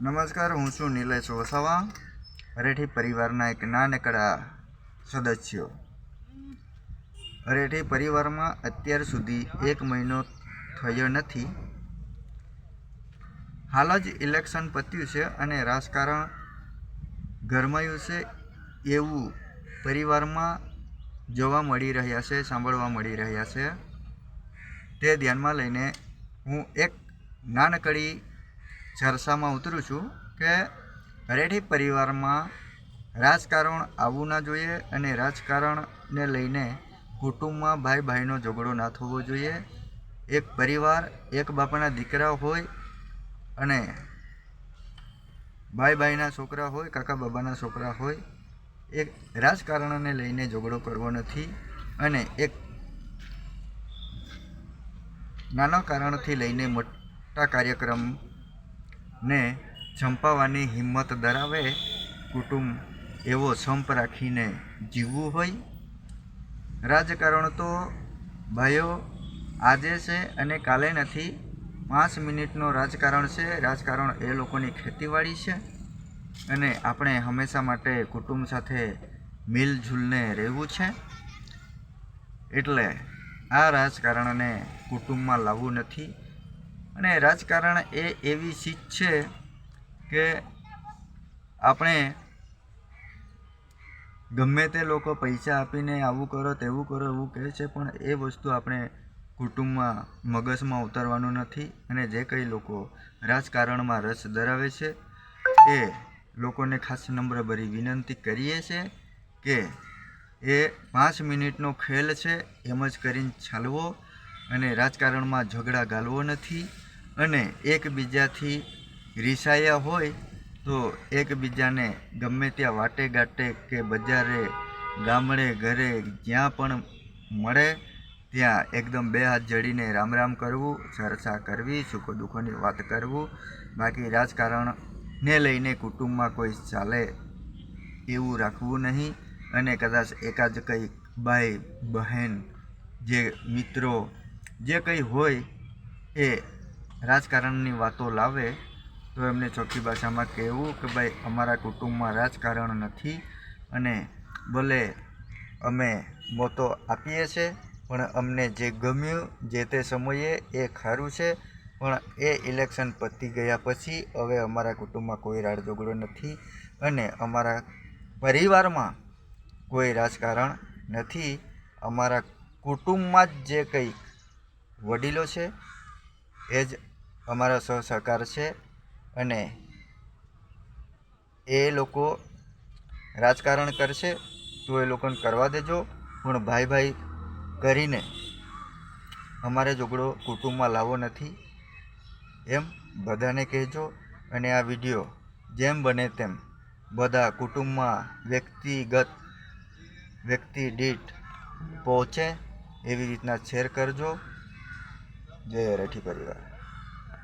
નમસ્કાર, હું છું નિલેશ વસાવા અરેઠી પરિવારના એક નાનકડા સદસ્યો. અરેઠી પરિવારમાં અત્યાર સુધી એક મહિનો થયો નથી. હાલ જ ઇલેક્શન પત્યું છે અને રાજકારણ ગરમાયું છે એવું પરિવારમાં જોવા મળી રહ્યા છે, સાંભળવા મળી રહ્યા છે. તે ધ્યાનમાં લઈને હું એક નાનકડી ચર્ચામાં ઉતરું છું કે અરેઠી પરિવારમાં રાજકારણ આવવું ના જોઈએ અને રાજકારણને લઈને કુટુંબમાં ભાઈ ભાઈનો ઝઘડો ના થવો જોઈએ. એક પરિવાર, એક બાપાના દીકરા હોય અને ભાઈ ભાઈના છોકરા હોય કાકા બાબાના છોકરા હોય એક રાજકારણને લઈને ઝઘડો કરવો નથી અને એક નાના કારણથી લઈને મોટા કાર્યક્રમને ચંપાવવાની હિંમત ધરાવે કુટુંબ એવો સંપ રાખીને જીવવું હોય? રાજકારણ તો ભાઈઓ આજે છે અને કાલે નથી. પાંચ મિનિટનો રાજકારણ છે. રાજકારણ એ લોકોની ખેતીવાડી છે. અને આપણે હંમેશા માટે કુટુંબ સાથે મિલઝૂલને રહેવું છે. એટલે આ રાજકારણને કુટુંબમાં લાવવું નથી. અને રાજકારણ એ એવી ચીજ છે કે આપણે ગમે તે લોકો પૈસા આપીને આવું કરો, તેવું કરો, એવું કહે છે, પણ એ વસ્તુ આપણે કુટુંબમાં, મગજમાં ઉતારવાનું નથી અને જે કંઈ લોકો રાજકારણમાં રસ ધરાવે છે, એ લોકોને ખાસ નમ્રભરી વિનંતી કરીએ છે કે એ પાંચ મિનિટનો ખેલ છે, એમ જ કરીને ચાલવો અને રાજકારણમાં ઝઘડા ગાલવો નથી. અને એકબીજાથી રિસાયા હોય તો એકબીજાને ગમે ત્યાં વાટે ગાટે કે બજારે, ગામડે, ઘરે જ્યાં પણ મળે, ત્યાં એકદમ બે હાથ જડીને રામ રામ કરવું ચર્ચા કરવી, સુખો દુઃખોની વાત કરવું. બાકી રાજકારણને લઈને કુટુંબમાં કોઈ ચાલે એવું રાખવું નહીં અને કદાચ એકાદ કંઈ ભાઈ, બહેન, જે મિત્રો, જે કંઈ હોય એ રાજકારણની વાતો લાવે, તો એમને ચોખ્ખી ભાષામાં કહેવું કે ભાઈ, અમારા કુટુંબમાં રાજકારણ નથી અને ભલે અમે મતો આપીએ છીએ, પણ અમને જે ગમ્યું, જે તે સમયે એ ખારું છે, પણ એ ઇલેક્શન પતી ગયા પછી હવે અમારા કુટુંબમાં કોઈ રાડ નથી અને અમારા પરિવારમાં કોઈ રાજકારણ નથી. અમારા કુટુંબમાં જ જે કંઈ વડીલો છે, એ જ અમારા સહસહકાર છે અને એ લોકો રાજકારણ કરશે તો એ લોકોને કરવા દેજો. પણ ભાઈ ભાઈ કરીને અમારે ઝઘડો કુટુંબમાં લાવવો નથી. એમ બધાને કહેજો અને આ વીડિયો જેમ બને તેમ બધા કુટુંબમાં વ્યક્તિગત વ્યક્તિ દીઠ પહોંચે એવી રીતના શેર કરજો. જય રઠી પરિવાર.